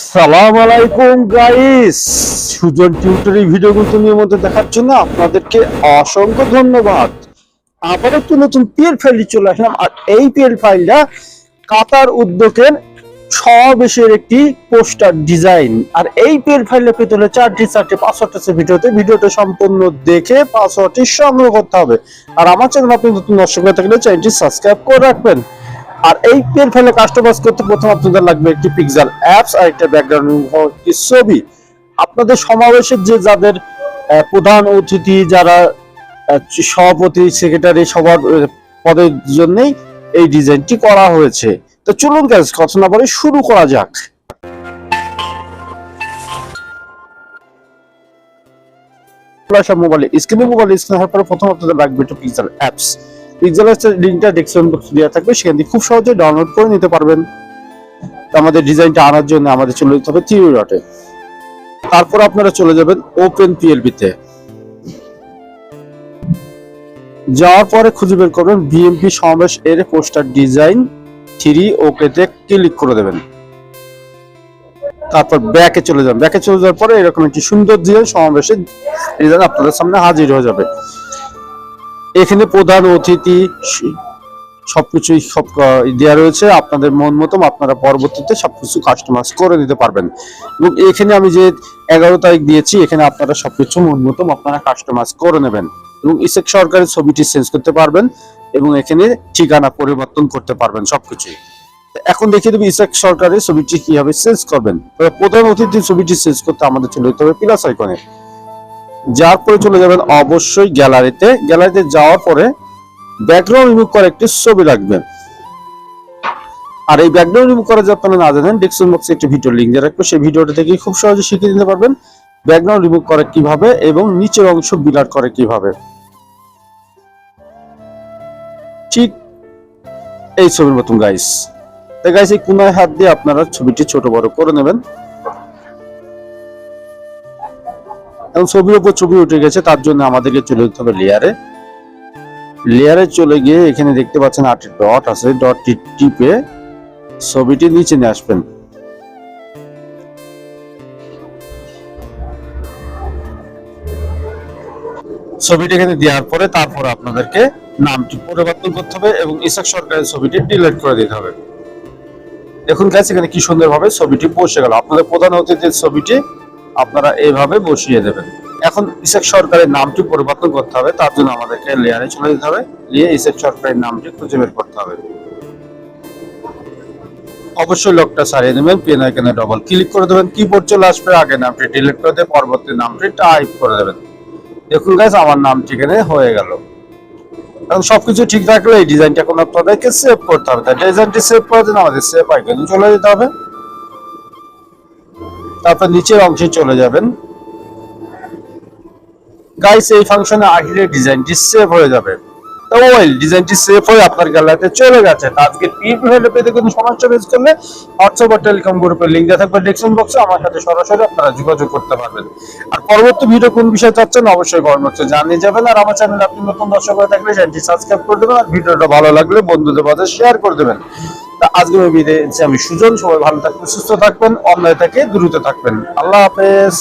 সালাম আলাইকুম গাইস সুজন দেখার জন্য আপনাদেরকে অসংখ্য ধন্যবাদ। আবার একটু নতুন পিএল চলে আসলাম, আর এই পিএল ফাইলটা কাতার উদ্যোগের একটি পোস্টার ডিজাইন আর এই পিএল ফাইলের ভিতরে চারটি চারটি পাসওয়ার্ড আছে ভিডিওতে। ভিডিওটা সম্পূর্ণ দেখে পাসওয়ার্ডটি সংগ্রহ করতে হবে। আর আমার চ্যানেল আপনি নতুন দর্শক থাকলে চ্যানেলটি সাবস্ক্রাইব করে রাখবেন। আর এই পেন ফাইলে কাস্টমাইজ করতে প্রথম আপনাদের লাগবে একটি পিক্সেল অ্যাপস আর একটা ব্যাকগ্রাউন্ড ছবি। আপনাদের সমাবেশের যে যাদের প্রধান অতিথি যারা সভাপতি সেক্রেটারি সবার পদের জন্যই এই ডিজাইনটি করা হয়েছে। তো চলুন গাইজ কথা না বলে শুরু করা যাক। মোবাইলে স্ক্রিনে মোবাইল স্ক্রিন হওয়ার পরে প্রথম আপনাদের লাগবে একটু পিক্সেল অ্যাপস পিক্সেল অ্যাপসের লিঙ্কটা ডেসক্রিপশন বক্সে দেওয়া থাকবে, সেখান থেকে খুব সহজে ডাউনলোড করে নিতে পারবেন। আমাদের ডিজাইনটা আনার জন্য আমাদের চলে যেতে হবে তারপর আপনারা চলে যাবেন ওপেন যাওয়ার পরে খুঁজে বের করবেন বিএমপি সমাবেশ এর পোস্টার ডিজাইন থ্রি ওকে তে ক্লিক করে দেবেন। তারপর ব্যাকে চলে যাবেন ব্যাকে চলে যাওয়ার পরে এরকম একটি সুন্দর ডিজাইন সমাবেশের ডিজাইন আপনাদের সামনে হাজির হয়ে যাবে। এখানে প্রধান অতিথি সবকিছুই সব দেওয়া রয়েছে। আপনাদের মন মতো আপনারা পরবর্তীতে সবকিছু কাস্টমাইজ করে দিতে পারবেন। এবং এখানে আমি যে এগারো তারিখ দিয়েছি, এখানে আপনারা সবকিছু মন মতো আপনারা কাস্টমাইজ করে নেবেন। এবং ইসেক সরকারের ছবিটি চেঞ্জ করতে পারবেন এবং এখানে ঠিকানা পরিবর্তন করতে পারবেন সবকিছুই। এখন দেখিয়ে দেবো ইসেক সরকারের ছবিটি কীভাবে চেঞ্জ করবেন। প্রধান অতিথির ছবিটি চেঞ্জ করতে আমাদের চলে যেতে হবে প্লাস আইকনে যার পরে চলে যাবেন অবশ্যই গ্যালারিতে। গ্যালারিতে যাওয়ার পরে ব্যাকগ্রাউন্ড রিমুভ করে একটি ছবি রাখবেন। আর এই ব্যাকগ্রাউন্ড রিমুভ করা যদি আপনারা না জানেন ডিসক্রিপশন বক্সে একটি ভিডিও লিংক দিয়ে রাখব সেই ভিডিওটা থেকে খুব সহজে শিখে নিতে পারবেন ব্যাকগ্রাউন্ড রিমুভ করে কীভাবে এবং নিচের অংশ বিলার করে কীভাবে। ঠিক এই ছবির মতন গাইস তো গাইস এই কোনায় হাত দিয়ে আপনারা ছবিটি ছোট বড় করে নেবেন। এবং ছবির উপর ছবি উঠে গেছে, তার জন্য আমাদেরকে চলে যেতে হবে লেয়ারে লেয়ারে চলে গিয়ে এখানে দেখতে পাচ্ছেন আটটি ডট আছে ডটটি টিপে ছবিটি নিচে নিয়ে আসবেন। ছবিটি এখানে দেওয়ার পরে তারপরে আপনাদেরকে নামটি পরিবর্তন করতে হবে এবং ইসাক সরকারের ছবিটি ডিলিট করে দিতে হবে। দেখুন গাছ এখানে কি সুন্দরভাবে ছবিটি বসে গেল। আপনাদের প্রধান অতিথির ছবিটি আপনারা এইভাবে বসিয়ে দেবেন। এখন ইসেক সরকারের নামটি পরিবর্তন করতে হবে, তার জন্য আমাদেরকে লেয়ারে চলে যেতে হবে। নিয়ে ইসেক সরকারের নামটি খুঁজে বের করতে হবে। অবশ্যই লকটা সারিয়ে নেবেন পেন আইকনে ডবল ক্লিক করে দেবেন। কিবোর্ড চলে আসবে, আগে নামটি ডিলিট করে দিয়ে পরবর্তী নামটি টাইপ করে দেবেন। দেখুন গাইস আমার নামটি এখানে হয়ে গেল। এখন সবকিছু ঠিক থাকলে এই ডিজাইনটা এখন আপনাদেরকে সেভ করতে হবে। তাই ডিজাইনটি সেভ করার জন্য আমাদের সেভ আইকনে চলে যেতে হবে। তারপর নিচের অংশে চলে যাবেন। গাইস এই ফাংশনে আসলে ডিজাইনটি সেভ হয়ে যাবে। ডিজাইনটি সেভ হয়ে আপনার চলে গেছে। হোয়াটসঅ্যাপ টেলিকম থাকবে আমার সাথে সরাসরি আপনারা যোগাযোগ করতে পারবেন। আর পরবর্তী ভিডিও কোন বিষয়ে চাচ্ছেন অবশ্যই জানিয়ে যাবেন। আর আমার আপনি নতুন থাকলে দেবেন। আর ভিডিওটা ভালো বন্ধুদের মাঝে শেয়ার করে দেবেন। তা আজকে আমি বিদায় আমি সুজন, সবাই ভালো থাকবেন, সুস্থ থাকবেন, অন্যায় থেকে দূরত থাকবেন। আল্লাহ হাফেজ।